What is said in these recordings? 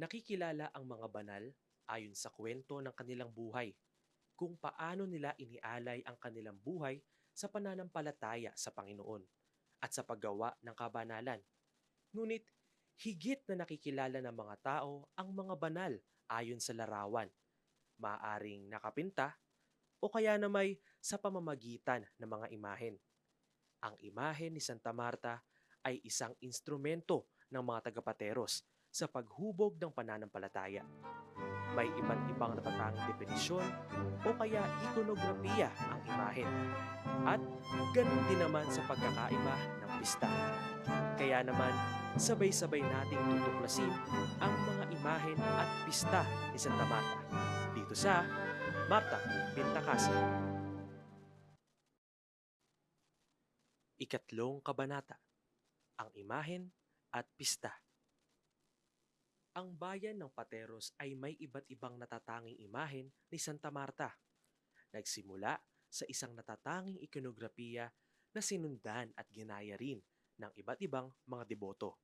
Nakikilala ang mga banal ayon sa kwento ng kanilang buhay, kung paano nila inialay ang kanilang buhay sa pananampalataya sa Panginoon at sa paggawa ng kabanalan. Ngunit higit na nakikilala ng mga tao ang mga banal ayon sa larawan, maaring nakapinta o kaya na may sa pamamagitan ng mga imahen. Ang imahen ni Santa Marta ay isang instrumento ng mga tagapateros sa paghubog ng pananampalataya. May iba't ibang natatanging definisyon o kaya ikonografiya ang imahen. At ganun din naman sa pagkakaiba ng pista. Kaya naman, sabay-sabay nating tutuklasin ang mga imahen at pista ni Santa Marta dito sa Marta Pintakasa. Ikatlong kabanata, ang imahen at pista. Ang bayan ng Pateros ay may iba't ibang natatanging imahen ni Santa Marta. Nagsimula sa isang natatanging ikonografiya na sinundan at ginaya rin ng iba't ibang mga deboto.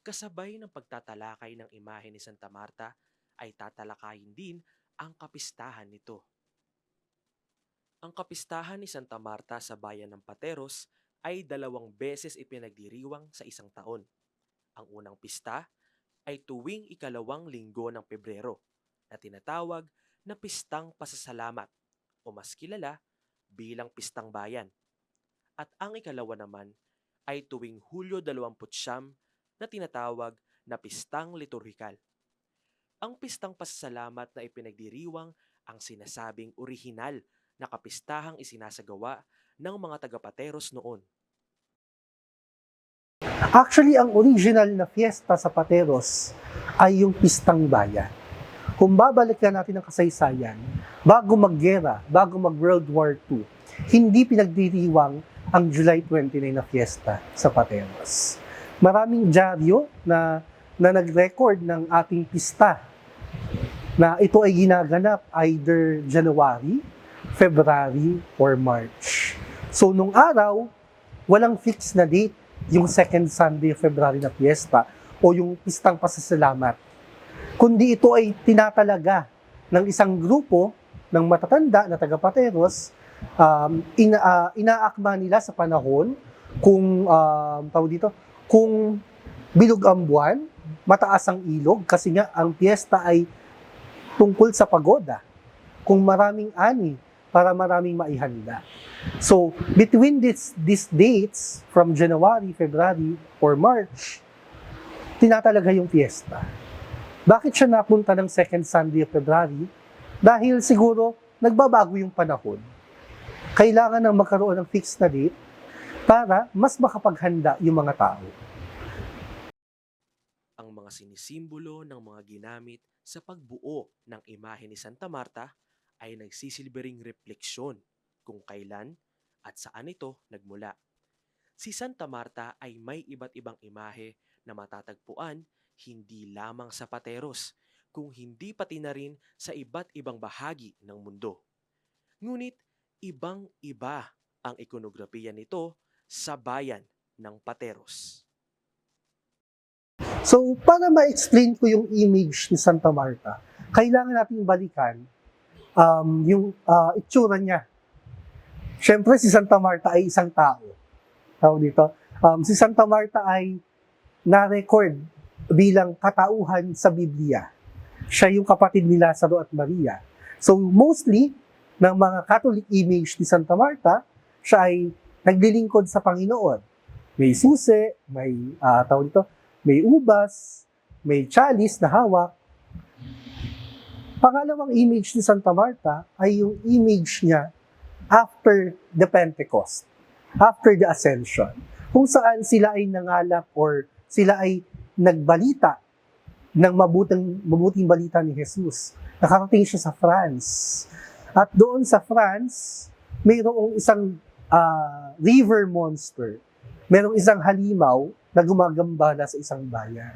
Kasabay ng pagtatalakay ng imahen ni Santa Marta ay tatalakayin din ang kapistahan nito. Ang kapistahan ni Santa Marta sa bayan ng Pateros ay dalawang beses ipinagdiriwang sa isang taon. Ang unang pista ay tuwing ikalawang linggo ng Pebrero na tinatawag na Pistang Pasasalamat o mas kilala bilang Pistang Bayan. At ang ikalawa naman ay tuwing Hulyo 29 na tinatawag na Pistang Liturhikal. Ang Pistang Pasasalamat na ipinagdiriwang ang sinasabing orihinal na kapistahang isinasagawa ng mga tagapateros noon. Actually, ang original na fiesta sa Pateros ay yung Pistang Bayan. Kung babalikan natin ang kasaysayan, bago maggera, bago mag-World War II, hindi pinagdiriwang ang July 29 na fiesta sa Pateros. Maraming dyaryo na, na nag-record ng ating pista na ito ay ginaganap either January, February, or March. So, nung araw, walang fixed na date yung second Sunday of February na fiesta o yung pistang pasasalamat. Kundi ito ay tinatalaga ng isang grupo ng matatanda na tagapateros, um, ina, ah, inaakma nila sa panahon kung, um, tawag dito, kung bilog ang buwan, mataas ang ilog, kasi nga ang fiesta ay tungkol sa pagoda. Kung maraming ani, para maraming maihanda. So, between this, these dates, from January, February, or March, tinatalaga yung fiesta. Bakit siya napunta ng second Sunday of February? Dahil siguro, nagbabago yung panahon. Kailangan nang magkaroon ng fixed na date para mas makapaghanda yung mga tao. ang mga sinisimbolo ng mga ginamit sa pagbuo ng imahe ni Santa Marta ay nagsisilbering refleksyon kung kailan at saan ito nagmula. Si Santa Marta ay may iba't ibang imahe na matatagpuan hindi lamang sa Pateros, kung hindi pati na rin sa iba't ibang bahagi ng mundo. Ngunit ibang-iba ang ikonografiya nito sa bayan ng Pateros. So, para ma-explain ko yung image ni Santa Marta, kailangan nating balikan um, yung ah, itsura niya. Siyempre, si Santa Marta ay isang tao. Tao dito. Um, si Santa Marta ay na-record bilang katauhan sa Biblia. Siya yung kapatid ni Lazaro at Maria. So, mostly, ng mga Catholic image ni Santa Marta, siya ay naglilingkod sa Panginoon. May susi, may, uh, tawag dito, may ubas, may chalice na hawak. Pangalawang image ni Santa Marta ay yung image niya after the Pentecost, after the Ascension, kung saan sila ay nangalap or sila ay nagbalita ng mabuting, mabuting balita ni Jesus. Nakarating siya sa France. At doon sa France, mayroong isang ah, river monster. Mayroong isang halimaw na gumagambala sa isang bayan.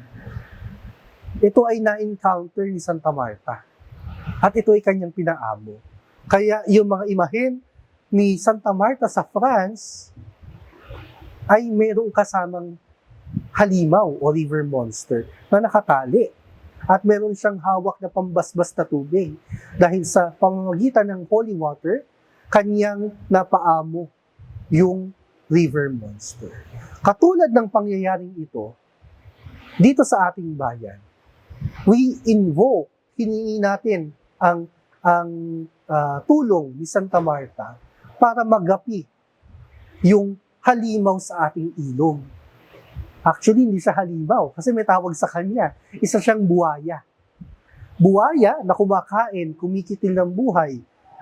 Ito ay na-encounter ni Santa Marta. At ito ay kanyang pinaamo. Kaya yung mga imahen ni Santa Marta sa France ay mayroong kasamang halimaw o river monster na nakatali. at meron siyang hawak na pambasbas na tubig. Dahil sa pamamagitan ng holy water, kanyang napaamo yung river monster. Katulad ng pangyayaring ito, dito sa ating bayan, we invoke, hiningi natin ang ang ah, tulong ni Santa Marta para magapi yung halimaw sa ating ilog. Actually, hindi siya halimaw kasi may tawag sa kanya. Isa siyang buwaya. Buwaya na kumakain, kumikitil ng buhay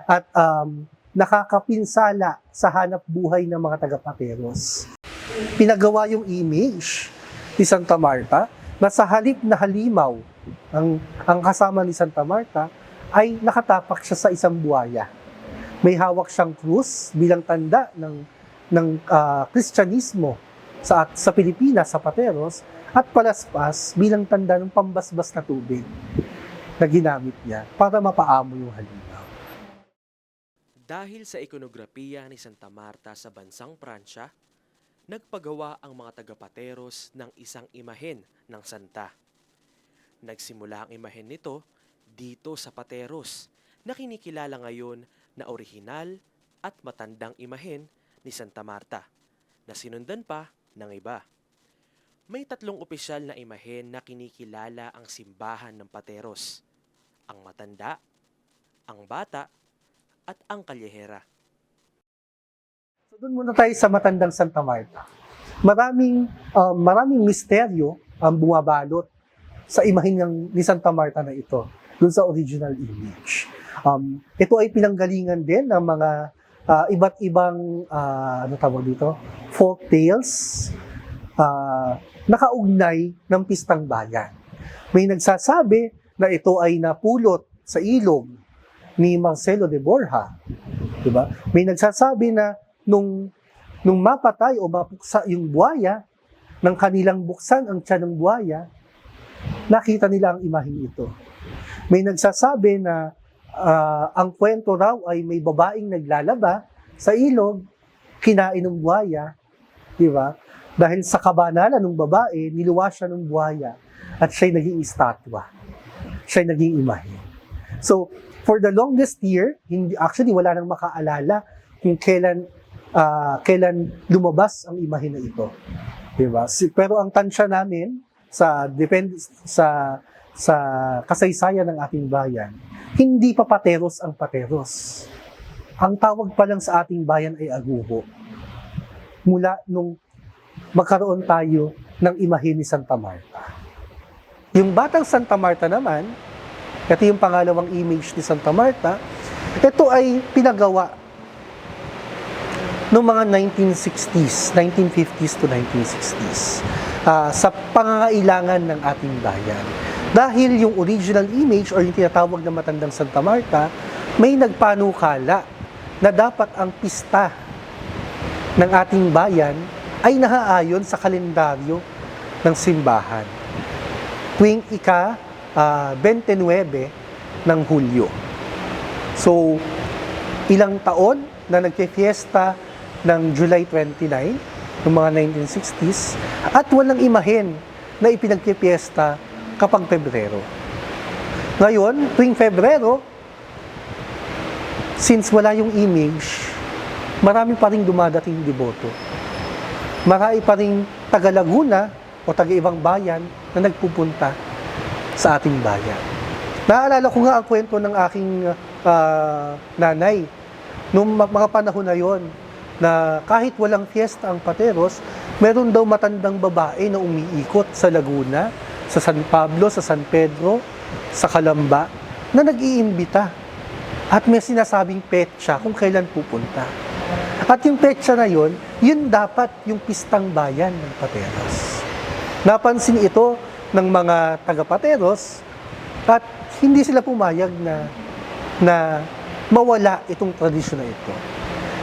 at um, nakakapinsala sa hanap buhay ng mga taga-pateros. Pinagawa yung image ni Santa Marta na sa halip na halimaw, ang, ang kasama ni Santa Marta ay nakatapak siya sa isang buwaya. May hawak siyang krus bilang tanda ng ng Kristyanismo sa sa Pilipinas sa Pateros at palaspas bilang tanda ng pambasbas na tubig na ginamit niya para mapaamo yung halimaw. Dahil sa ikonografiya ni Santa Marta sa bansang Pransya, nagpagawa ang mga taga-Pateros ng isang imahen ng santa. Nagsimula ang imahen nito dito sa Pateros na kinikilala ngayon na orihinal at matandang imahen ni Santa Marta na sinundan pa ng iba. May tatlong opisyal na imahen na kinikilala ang simbahan ng Pateros. Ang matanda, ang bata, at ang kalyehera. So doon muna tayo sa matandang Santa Marta. Maraming ah, maraming misteryo ang bumabalot sa imahin ng ni Santa Marta na ito, doon sa original image. Um, ito ay pinanggalingan din ng mga ah, iba't ibang ah, ano tawag dito, folk tales ah, nakaugnay ng pistang bayan. May nagsasabi na ito ay napulot sa ilog ni Marcelo de Borja. Diba? May nagsasabi na nung nung mapatay o mapuksa yung buhaya, nang kanilang buksan ang tiyan ng buhaya, nakita nila ang imaheng ito. May nagsasabi na ah, ang kwento raw ay may babaeng naglalaba sa ilog, kinain ng buhaya, di ba? Dahil sa kabanalan ng babae, niluwa siya ng buhaya at siya'y naging estatwa. Siya'y naging imahe. So, for the longest year, hindi, actually wala nang makaalala kung kailan ah, kailan lumabas ang imahe na ito. 'Di ba? Pero ang tansya namin sa depend sa sa kasaysayan ng ating bayan, hindi pa pateros ang pateros. Ang tawag pa lang sa ating bayan ay aguho. Mula nung magkaroon tayo ng imahe ni Santa Marta. Yung batang Santa Marta naman, ito yung pangalawang image ni Santa Marta. Ito ay pinagawa noong mga 1960s, 1950s to 1960s ah, sa pangangailangan ng ating bayan. Dahil yung original image or yung tinatawag na matandang Santa Marta, may nagpanukala na dapat ang pista ng ating bayan ay nahaayon sa kalendaryo ng simbahan. Tuwing ika ah, 29 ng Hulyo. So, ilang taon na nagpe-fiesta ng July 29, noong mga 1960s, at walang imahen na ipinagpipiesta kapag Pebrero. Ngayon, tuwing Pebrero, since wala yung image, marami pa rin dumadating deboto. Marami pa rin taga Laguna o taga ibang bayan na nagpupunta sa ating bayan. Naalala ko nga ang kwento ng aking ah, nanay nung mga panahon na yon na kahit walang fiesta ang Pateros, meron daw matandang babae na umiikot sa Laguna, sa San Pablo, sa San Pedro, sa Calamba, na nag-iimbita. At may sinasabing petsa kung kailan pupunta. At yung petsa na yon, yun dapat yung pistang bayan ng Pateros. Napansin ito ng mga taga-Pateros at hindi sila pumayag na na mawala itong tradisyon na ito.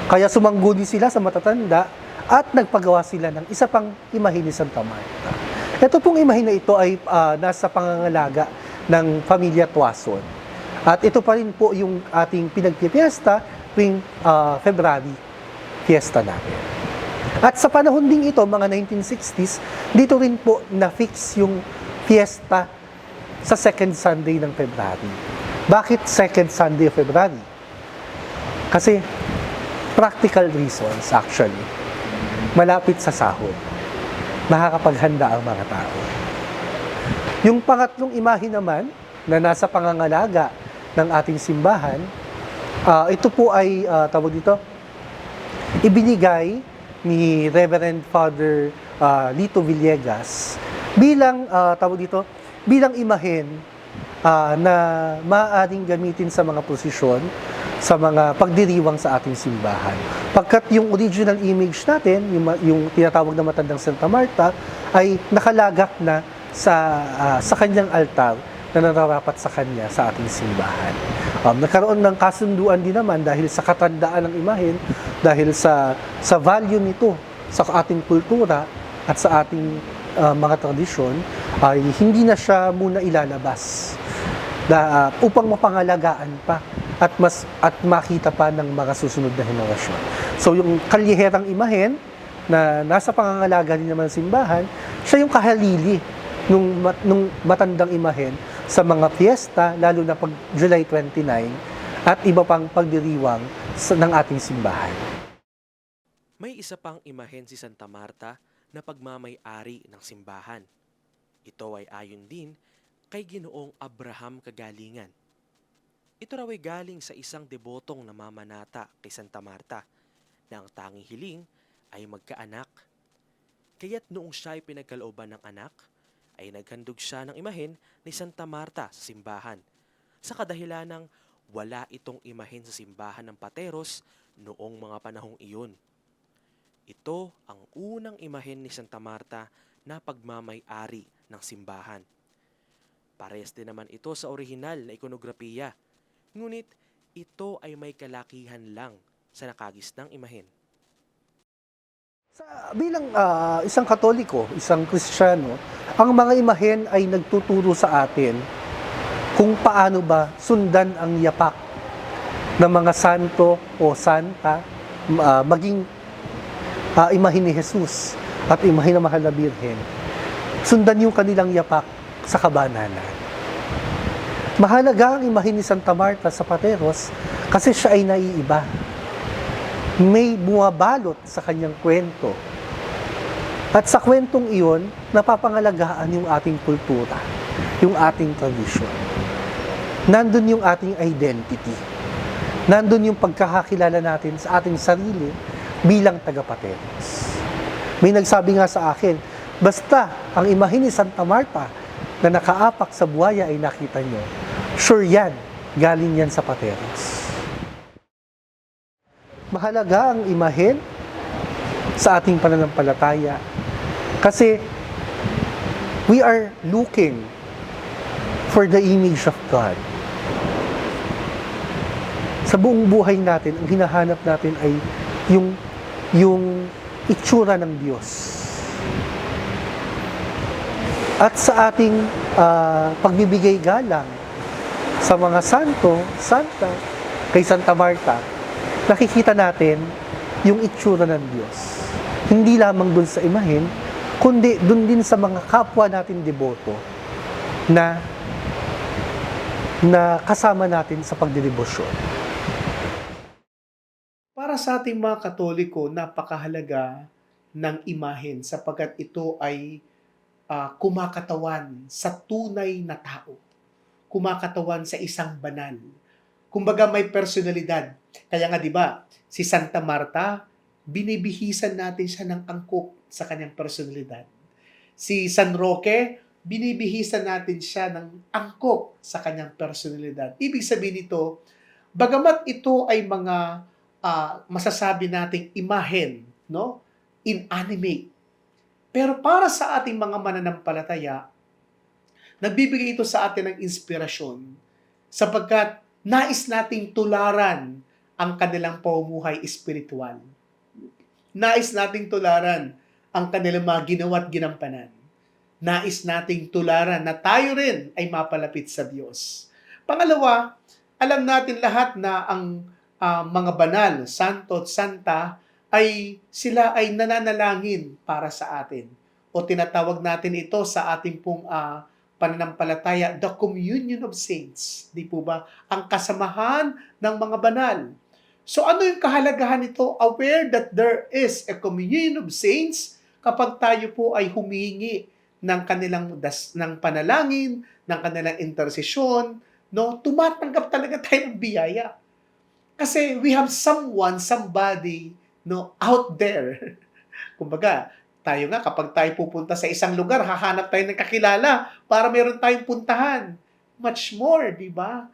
Kaya sumangguni sila sa matatanda at nagpagawa sila ng isa pang imahe ni Santa Marta. Ito pong imahe na ito ay ah, nasa pangangalaga ng pamilya Tuason. At ito pa rin po yung ating pinagpipiesta tuwing ah, February fiesta natin. At sa panahon ding ito, mga 1960s, dito rin po na-fix yung fiesta sa second Sunday ng February. Bakit second Sunday of February? Kasi practical reasons actually. Malapit sa sahod. Nakakapaghanda ang mga tao. Yung pangatlong imahe naman na nasa pangangalaga ng ating simbahan, ah, ito po ay ah, tawag dito, ibinigay ni Reverend Father ah, Lito Villegas bilang ah, tawag dito, bilang imahen ah, na maaaring gamitin sa mga posisyon sa mga pagdiriwang sa ating simbahan. Pagkat yung original image natin, yung, yung tinatawag na matandang Santa Marta, ay nakalagak na sa ah, sa kanyang altar na nararapat sa kanya sa ating simbahan. Um, nagkaroon ng kasunduan din naman dahil sa katandaan ng imahen, dahil sa sa value nito sa ating kultura at sa ating ah, mga tradisyon, ay hindi na siya muna ilalabas na ah, upang mapangalagaan pa at mas at makita pa ng mga susunod na henerasyon. So yung kalyeherang imahen na nasa pangangalaga din naman ng simbahan, siya yung kahalili nung, nung matandang imahen sa mga fiesta, lalo na pag July 29 at iba pang pagdiriwang sa, ng ating simbahan. May isa pang imahen si Santa Marta na pagmamay-ari ng simbahan. Ito ay ayon din kay Ginoong Abraham Kagalingan. Ito raw ay galing sa isang debotong namamanata kay Santa Marta na ang tanging hiling ay magkaanak. Kaya't noong siya ay pinagkalooban ng anak, ay naghandog siya ng imahen ni Santa Marta sa simbahan sa kadahilan ng wala itong imahen sa simbahan ng Pateros noong mga panahong iyon. Ito ang unang imahen ni Santa Marta na pagmamay-ari ng simbahan. Parehas din naman ito sa orihinal na ikonografiya, ngunit ito ay may kalakihan lang sa nakagisnang imahen. Sa, bilang ah, isang katoliko, isang kristyano, ang mga imahen ay nagtuturo sa atin kung paano ba sundan ang yapak ng mga santo o santa, ah, maging ah, imahen ni Jesus at imahen ng Mahal na Birhen. Sundan yung kanilang yapak sa kabananan. Mahalaga ang imahen ni Santa Marta sa Pateros kasi siya ay naiiba may bumabalot sa kanyang kwento. At sa kwentong iyon, napapangalagaan yung ating kultura, yung ating tradisyon. Nandun yung ating identity. Nandun yung pagkakakilala natin sa ating sarili bilang taga-Pateros. May nagsabi nga sa akin, basta ang imahin ni Santa Marta na nakaapak sa buhaya ay nakita nyo, sure yan, galing yan sa Pateros mahalaga ang imahen sa ating pananampalataya. Kasi we are looking for the image of God. Sa buong buhay natin, ang hinahanap natin ay yung yung itsura ng Diyos. At sa ating ah, pagbibigay galang sa mga santo, santa, kay Santa Marta, nakikita natin yung itsura ng Diyos. Hindi lamang dun sa imahen, kundi dun din sa mga kapwa natin deboto na na kasama natin sa pagdedebosyon. Para sa ating mga Katoliko, napakahalaga ng imahen sapagkat ito ay ah, kumakatawan sa tunay na tao. Kumakatawan sa isang banal. Kumbaga may personalidad. Kaya nga 'di ba, si Santa Marta, binibihisan natin siya ng angkop sa kanyang personalidad. Si San Roque, binibihisan natin siya ng angkop sa kanyang personalidad. Ibig sabihin nito, bagamat ito ay mga ah, masasabi nating imahen, no? Inanimate. Pero para sa ating mga mananampalataya, nagbibigay ito sa atin ng inspirasyon sapagkat nais nating tularan ang kanilang pamumuhay espiritual. Nais nating tularan ang kanilang mga ginawa at ginampanan. Nais nating tularan na tayo rin ay mapalapit sa Diyos. Pangalawa, alam natin lahat na ang ah, mga banal, santo at santa, ay sila ay nananalangin para sa atin. O tinatawag natin ito sa ating pong ah, pananampalataya, the communion of saints. Di po ba? Ang kasamahan ng mga banal. So ano yung kahalagahan nito? Aware that there is a communion of saints kapag tayo po ay humihingi ng kanilang das, ng panalangin, ng kanilang intersesyon, no? Tumatanggap talaga tayo ng biyaya. Kasi we have someone, somebody, no, out there. Kumbaga, tayo nga, kapag tayo pupunta sa isang lugar, hahanap tayo ng kakilala para meron tayong puntahan. Much more, di ba?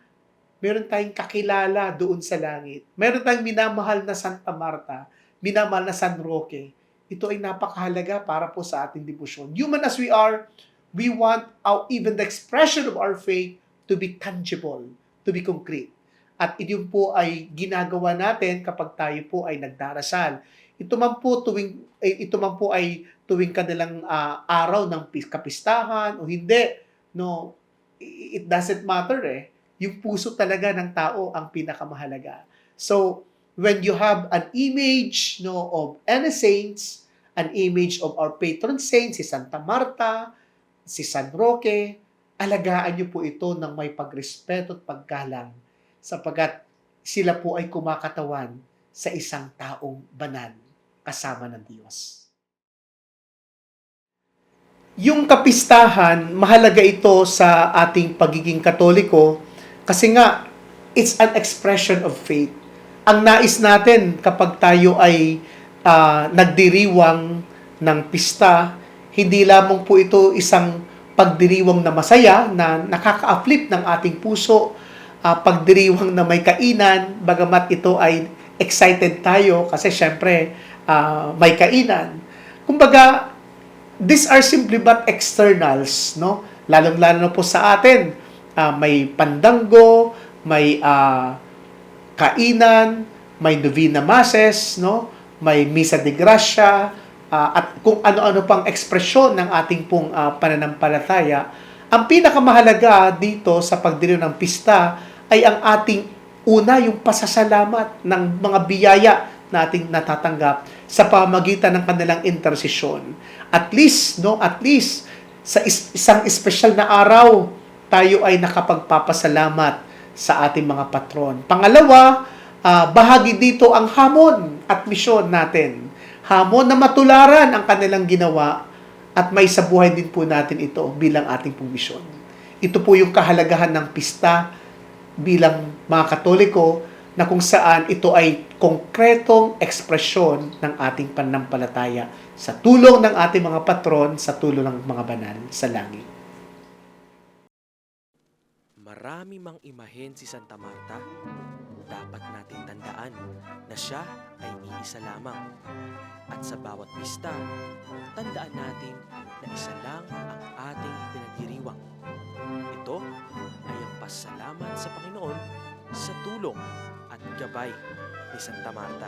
Meron tayong kakilala doon sa langit. Meron tayong minamahal na Santa Marta, minamahal na San Roque. Ito ay napakahalaga para po sa ating debosyon. Human as we are, we want our, even the expression of our faith to be tangible, to be concrete. At ito po ay ginagawa natin kapag tayo po ay nagdarasal. Ito man po tuwing eh, ito man po ay tuwing kanilang ah, araw ng pis- kapistahan o hindi, no, it doesn't matter eh. Yung puso talaga ng tao ang pinakamahalaga. So, when you have an image no of any saints, an image of our patron saint, si Santa Marta, si San Roque, alagaan niyo po ito ng may pagrespeto at paggalang sapagkat sila po ay kumakatawan sa isang taong banal kasama ng Diyos. Yung kapistahan, mahalaga ito sa ating pagiging katoliko kasi nga, it's an expression of faith. Ang nais natin kapag tayo ay ah, nagdiriwang ng pista, hindi lamang po ito isang pagdiriwang na masaya na nakaka-uplift ng ating puso, ah, pagdiriwang na may kainan, bagamat ito ay excited tayo kasi syempre ah, may kainan. Kumbaga, these are simply but externals, no? Lalong-lalo na po sa atin, ah, may pandanggo, may ah, kainan, may novena masses, no? May misa de gracia, ah, at kung ano-ano pang ekspresyon ng ating pong ah, pananampalataya. Ang pinakamahalaga dito sa pagdiriw ng pista ay ang ating una yung pasasalamat ng mga biyaya na ating natatanggap sa pamagitan ng kanilang intersesyon. At least, no, at least sa is- isang espesyal na araw, tayo ay nakapagpapasalamat sa ating mga patron. Pangalawa, ah, bahagi dito ang hamon at misyon natin. Hamon na matularan ang kanilang ginawa at may sa buhay din po natin ito bilang ating pong misyon. Ito po yung kahalagahan ng pista bilang mga Katoliko na kung saan ito ay konkretong ekspresyon ng ating pananampalataya sa tulong ng ating mga patron, sa tulong ng mga banal sa langit. Marami mang imahen si Santa Marta, dapat nating tandaan na siya ay iisa lamang. At sa bawat pista, tandaan natin na isa lang ang ating pinagdiriwang. Ito ay ang pasalamat sa Panginoon sa tulong at gabay ni Santa Marta.